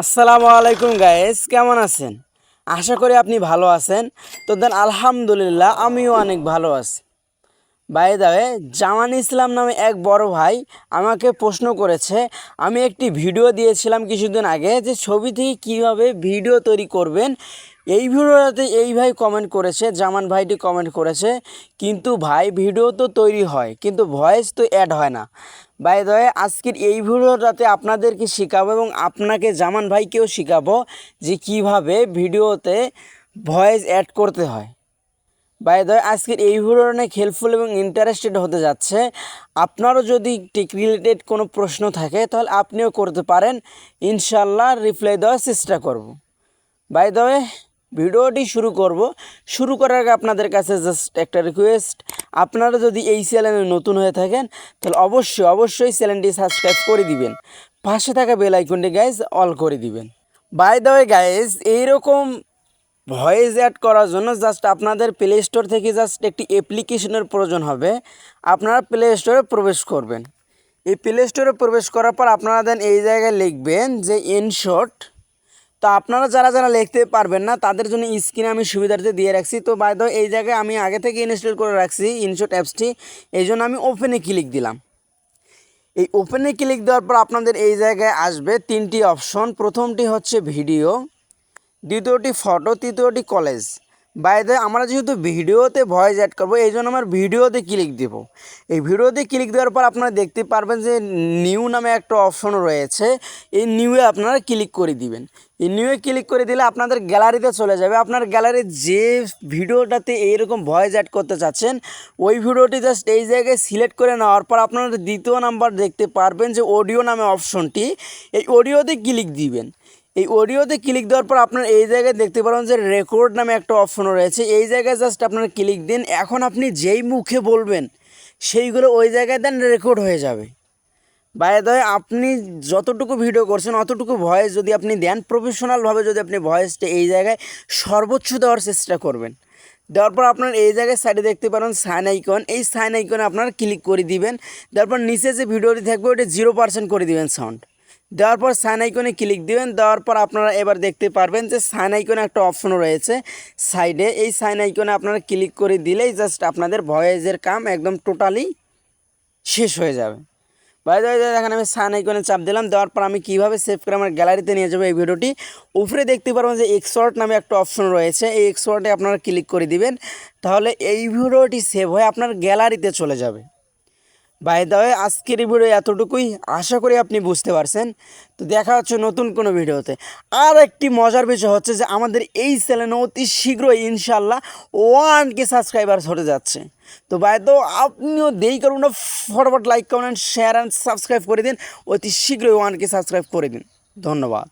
আসসালামু আলাইকুম গায়েস কেমন আছেন? আশা করি আপনি ভালো আছেন। তো দেন, আলহামদুলিল্লাহ, আমিও অনেক ভালো আছি। বাই দাবে জামান ইসলাম নামে এক বড় ভাই আমাকে প্রশ্ন করেছে। আমি একটি ভিডিও দিয়েছিলাম কিছুদিন আগে যে ছবি থেকে কীভাবে ভিডিও তৈরি করবেন এই ভিডিওটাতে এই ভাই কমেন্ট করেছে, জামান ভাইটি কমেন্ট করেছে, কিন্তু ভাই ভিডিও তো তৈরি হয়, কিন্তু ভয়েস তো অ্যাড হয় না। বাই দ্য আজকের এই ভিডিওটাতে আপনাদেরকে শেখাবো এবং আপনাকে জামান ভাইকেও শেখাবো যে কীভাবে ভিডিওতে ভয়েস অ্যাড করতে হয়। বাই দ্য আজকের এই ভিডিওটা অনেক হেল্পফুল এবং ইন্টারেস্টেড হতে যাচ্ছে। আপনারও যদি টেক রিলেটেড কোনো প্রশ্ন থাকে, তাহলে আপনিও করতে পারেন। ইনশাল্লাহ রিপ্লাই দেওয়ার চেষ্টা করব। বাই দ্য ভিডিওটি শুরু করব। শুরু করার আগে আপনাদের কাছে জাস্ট একটা রিকোয়েস্ট আপনারা যদি এই চ্যানেলে নতুন হয়ে থাকেন, তাহলে অবশ্যই অবশ্যই চ্যানেলটি সাবস্ক্রাইব করে দিবেন। পাশে থাকা বেল আইকনটি গাইজ অল করে দিবেন। বাই দ্য ওয়ে গাইজ এইরকম ভয়েস অ্যাড করার জন্য জাস্ট আপনাদের প্লে স্টোর থেকে জাস্ট একটি অ্যাপ্লিকেশনের প্রয়োজন হবে। আপনারা প্লে স্টোরে প্রবেশ করবেন। এই প্লে স্টোরে প্রবেশ করার পর আপনারা দেন এই জায়গায় লিখবেন যে ইনশর্ট তো আপনারা যারা যারা লিখতে পারবেন না, তাদের জন্য স্ক্রিনে আমি সুবিধার্থে দিয়ে রাখছি। তো বাই দ্য এই জায়গায় আমি আগে থেকে ইনস্টল করে রাখছি ইনশট অ্যাপসটি এই জন্য আমি ওপেনে ক্লিক দিলাম। এই ওপেনে ক্লিক দেওয়ার পর আপনাদের এই জায়গায় আসবে তিনটি অপশন প্রথমটি হচ্ছে ভিডিও দ্বিতীয়টি ফটো তৃতীয়টি কলেজ বাইরে আমরা যেহেতু ভিডিওতে ভয়েস অ্যাড করব, এই জন্য আমার ভিডিওতে ক্লিক দেব। এই ভিডিওতে ক্লিক দেওয়ার পর আপনারা দেখতে পারবেন যে নিউ নামে একটা অপশন রয়েছে। এই নিউয়ে আপনারা ক্লিক করে দিবেন। এই নিউয়ে ক্লিক করে দিলে আপনাদের গ্যালারিতে চলে যাবে। আপনার গ্যালারির যে ভিডিওটাতে এইরকম ভয়েস অ্যাড করতে চাচ্ছেন, ওই ভিডিওটি জাস্ট এই জায়গায় সিলেক্ট করে নেওয়ার পর আপনারা দ্বিতীয় নাম্বার দেখতে পারবেন যে অডিও নামে অপশনটি এই অডিওতে ক্লিক দিবেন। এই অডিওতে ক্লিক দেওয়ার পর আপনার এই জায়গায় দেখতে পারেন যে রেকর্ড নামে একটা অপশন রয়েছে। এই জায়গায় জাস্ট আপনারা ক্লিক দিন, এখন আপনি যেই মুখে বলবেন, সেইগুলো ওই জায়গায় দেন রেকর্ড হয়ে যাবে। বাইরে দয় আপনি যতটুকু ভিডিও করছেন, অতটুকু ভয়েস যদি আপনি দেন প্রফেশনালভাবে যদি আপনি ভয়েসটা এই জায়গায় সর্বোচ্চ দেওয়ার চেষ্টা করবেন। দেওয়ার পর আপনার এই জায়গায় সাইডে দেখতে পারেন সাইন আইকন এই সাইন আইকনে আপনারা ক্লিক করে দিবেন। তারপর নিচে যে ভিডিওটি থাকবে ওটা জিরো পার্সেন্ট করে দিবেন সাউন্ড দেওয়ার পর সাইন আইকনে ক্লিক দিবেন, দেওয়ার পর আপনারা এবার দেখতে পারবেন যে সাইন আইকনে একটা অপশন রয়েছে সাইডে এই সাইন আইকনে আপনারা ক্লিক করে দিলেই জাস্ট আপনাদের ভয়েজের কাম একদম টোটালি শেষ হয়ে যাবে। বাইরে দেখেন আমি সাইন আইকনে চাপ দিলাম, দেওয়ার পর আমি কীভাবে সেভ করে আমার গ্যালারিতে নিয়ে যাব এই ভিডিওটি। উপরে দেখতে পারবেন যে এক্সপোর্ট নামে একটা অপশন রয়েছে, এই এক্সপোর্টে আপনারা ক্লিক করে দিবেন, তাহলে এই ভিডিওটি সেভ হয়ে আপনার গ্যালারিতে চলে যাবে। বাই দ্য আজকের এই ভিডিও এতটুকুই। আশা করি আপনি বুঝতে পারছেন। তো দেখা হচ্ছে নতুন কোনো ভিডিওতে। আর একটি মজার বিষয় হচ্ছে যে আমাদের এই চ্যানেলে অতি শীঘ্রই ইনশাল্লাহ ওয়ান কে সাবস্ক্রাইবার হতে যাচ্ছে। তো বাই তো আপনিও দেরি করুন না, ফটাফট like comment share and subscribe করে দিন। অতি শীঘ্রই ওয়ান কে সাবস্ক্রাইব করে দিন। ধন্যবাদ।